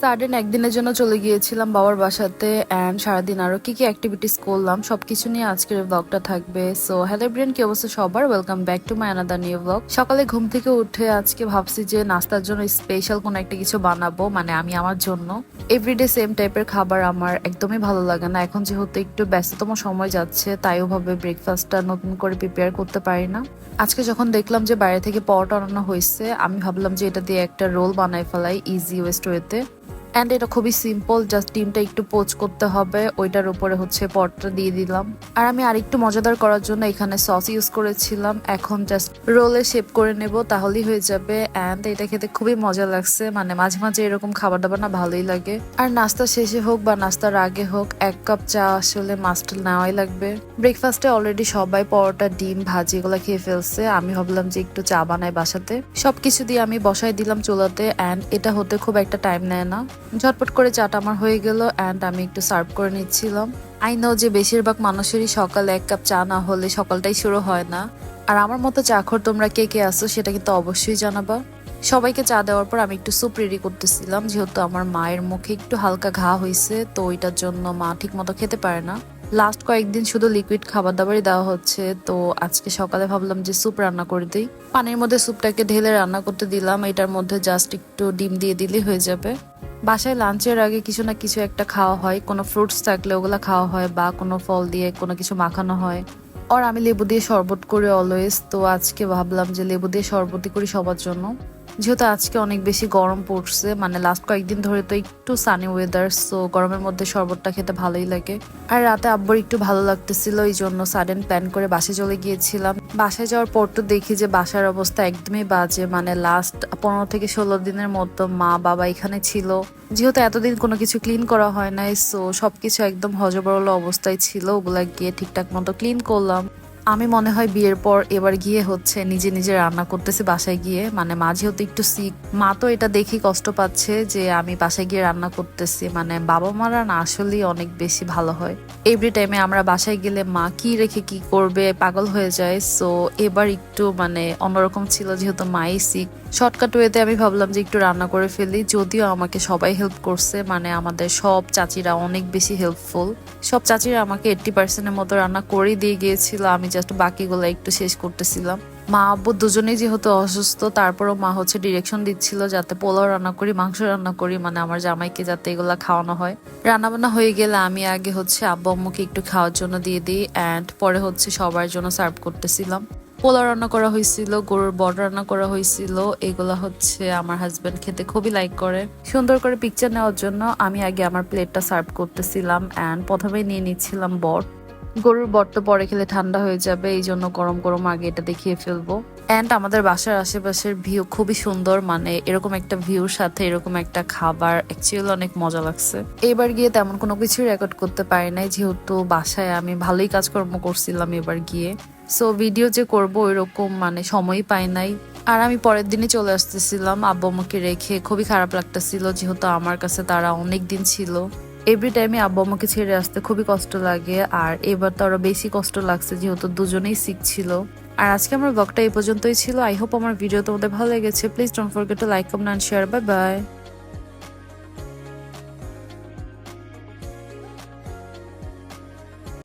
Sudden একদিনের জন্য চলে গিয়েছিলাম বাবার বাসাতে অ্যান্ড সারাদিন আরও কি কি অ্যাক্টিভিটিস করলাম, সবকিছু নিয়ে আজকের ব্লগটা থাকবে। সো হ্যালো ব্রেন কি অবস্থা সবার? Welcome back to my another new blog সকালে ঘুম থেকে উঠে আজকে ভাবছি যে নাস্তার জন্য স্পেশাল কোনো একটা কিছু বানাবো মানে আমি আমার জন্য। এভরিডে সেম টাইপের খাবার আমার একদমই ভালো লাগে না। এখন যেহেতু একটু ব্যস্ততম সময় যাচ্ছে, তাই ওভাবে ব্রেকফাস্টটা নতুন করে প্রিপেয়ার করতে পারি না। আজকে যখন দেখলাম যে বাইরে থেকে পরোটা আনানো হয়েছে, আমি ভাবলাম যে এটা দিয়ে একটা রোল বানাই ফেলাই ইজি ওয়েস্ট ওয়েতে অ্যান্ড এটা খুবই সিম্পল জাস্ট ডিমটা একটু পোচ করতে হবে, ওইটার উপরে হচ্ছে পটটা দিয়ে দিলাম। আর আমি আরেকটু মজাদার করার জন্য এখানে সস ইউজ করেছিলাম। এখন জাস্ট রোলে শেপ করে নেব, তাহলেই হয়ে যাবে। অ্যান্ড এটা খেতে খুবই মজা লাগছে মানে মাঝে মাঝে এরকম খাবার দাবার না ভালোই লাগে। আর নাস্তা শেষে হোক বা নাস্তার আগে হোক, এক কাপ চা আসলে মাস্ট নেওয়াই লাগবে। ব্রেকফাস্টে অলরেডি সবাই পরোটা, ডিম, ভাজি এগুলো খেয়ে ফেলছে। আমি ভাবলাম যে একটু চা বানাই বাসাতে। সবকিছু দিয়ে আমি বসাই দিলাম চুলাতে অ্যান্ড এটা হতে খুব একটা টাইম নেয় না। ঝটপট করে চাটা আমার হয়ে গেল অ্যান্ড আমি একটু সার্ভ করে নিচ্ছিলাম। আই নো যে বেশিরভাগ মানুষেরই সকালে এক কাপ চা না হলে সকালটাই শুরু হয় না। আর আমার মতো চাখর তোমরা কে কে আসো সেটা কিন্তু অবশ্যই জানাবা। সবাইকে চা দেওয়ার পর আমি একটু স্যুপ রেডি করতেছিলাম, যেহেতু আমার মায়ের মুখে একটু হালকা ঘা হয়েছে তো ওইটার জন্য মা ঠিক মতো খেতে পারে না। লাস্ট কয়েকদিন শুধু লিকুইড খাবার দাবারই দেওয়া হচ্ছে, তো আজকে সকালে ভাবলাম যে স্যুপ রান্না করে দিই। পানির মধ্যে স্যুপটাকে ঢেলে রান্না করতে দিলাম, এটার মধ্যে জাস্ট একটু ডিম দিয়ে দিলেই হয়ে যাবে। বাসায় লাঞ্চের আগে কিছু না কিছু একটা খাওয়া হয়। কোনো ফ্রুটস থাকলে ওগুলো খাওয়া হয় বা কোনো ফল দিয়ে কোনো কিছু মাখানো হয়। আর আমি লেবু দিয়ে শরবত করি অলওয়েজ তো আজকে ভাবলাম যে লেবু দিয়ে শরবতই করি সবার জন্য। যেহেতু আজকে অনেক বেশি গরম পড়ছে মানে লাস্ট কয়েকদিন ধরে তো একটু সানি ওয়েদার সো গরমের মধ্যে শরবতটা খেতে ভালোই লাগে। আর রাতে আব্বর একটু ভালো লাগতেছিল, এই জন্য সাডেন প্ল্যান করে বাসে চলে গিয়েছিলাম। বাসায় যাওয়ার পর তো দেখি যে বাসার অবস্থা একদমই বাজে মানে লাস্ট পনেরো থেকে ষোলো দিনের মতো মা বাবা এখানে ছিল। যেহেতু এতদিন কোনো কিছু ক্লিন করা হয় নাই সো সবকিছু একদম হজবরল অবস্থায় ছিল, ওগুলা গিয়ে ঠিকঠাক মতো ক্লিন করলাম। আমি মনে হয় বিয়ের পর এবার গিয়ে হচ্ছে নিজে নিজে রান্না করতেছি বাসায় গিয়ে। মানে মা যেহেতু একটু সিক মা তো এটা দেখি কষ্ট পাচ্ছে যে আমি বাসায় গিয়ে রান্না করতেছি। মানে বাবা মারা না আসলেই অনেক বেশি ভালো হয়। এভরি টাইমে আমরা বাসায় গেলে মা কি রেখে কি করবে পাগল হয়ে যায়। সো এবার একটু মানে অন্যরকম ছিল যেহেতু মাই সিক শর্টকাট ওয়েতে আমি ভাবলাম যে একটু রান্না করে ফেলি। যদিও আমাকে সবাই হেল্প করছে। মানে আমাদের সব চাচিরা অনেক বেশি হেল্পফুল সব চাচিরা আমাকে এইট্টি পার্সেন্টের মতো রান্না করে দিয়ে গিয়েছিল। আমি জাস্ট বাকিগুলো একটু শেষ করতেছিলাম। মা, আব্বু দুজনেই যেহেতু অসুস্থ, তারপরও মা হচ্ছে ডিরেকশন দিচ্ছিল যাতে পোলাও রান্না করি, মাংস রান্না করি মানে আমার জামাইকে যাতে এগুলা খাওয়ানো হয়। রান্না বান্না হয়ে গেলে আমি আগে হচ্ছে আব্বু, আম্মুকে একটু খাওয়ার জন্য দিয়ে দিই অ্যান্ড পরে হচ্ছে সবার জন্য সার্ভ করতেছিলাম। পোলাও রান্না করা হয়েছিল, গরুর বড় রান্না করা হয়েছিল, এগুলা হচ্ছে আমার হাজব্যান্ড খেতে খুবই লাইক করে। সুন্দর করে পিকচার নেওয়ার জন্য আমি আগে আমার প্লেটটা সার্ভ করতেছিলাম অ্যান্ড প্রথমে নিয়ে নিচ্ছিলাম বট গরুর বট তো পরে খেলে ঠান্ডা হয়ে যাবে, এই জন্য গরম গরম আগে এটা দেখিয়ে ফেলব। অ্যান্ড আমাদের বাসার আশেপাশের ভিউ খুবই সুন্দর মানে এরকম একটা ভিউর সাথে এরকম একটা খাবার অ্যাকচুয়ালি অনেক মজা লাগছে। এবার গিয়ে তেমন কোনো কিছু রেকর্ড করতে পারি নাই, যেহেতু বাসায় আমি ভালোই কাজকর্ম করছিলাম এবার গিয়ে। সো ভিডিও যে করব এরকম মানে সময়ই পাই নাই। আর আমি পরের দিনই চলে আসতেছিলাম, আব্বু আমাকে রেখে খুবই খারাপ লাগতেছিল, যেহেতু আমার কাছে তারা অনেক দিন ছিল। এভরি টাইমে আব্বা আমাকে ছেড়ে আসতে খুবই কষ্ট লাগে, আর এবার তো আরও বেশি কষ্ট লাগছে যেহেতু দুজনেই সিক ছিল। আর আজকে আমার ব্লগটা এই পর্যন্তই ছিল। আই হোপ আমার ভিডিও তোমাদের ভালো লেগেছে। Please don't forget to like comment share bye bye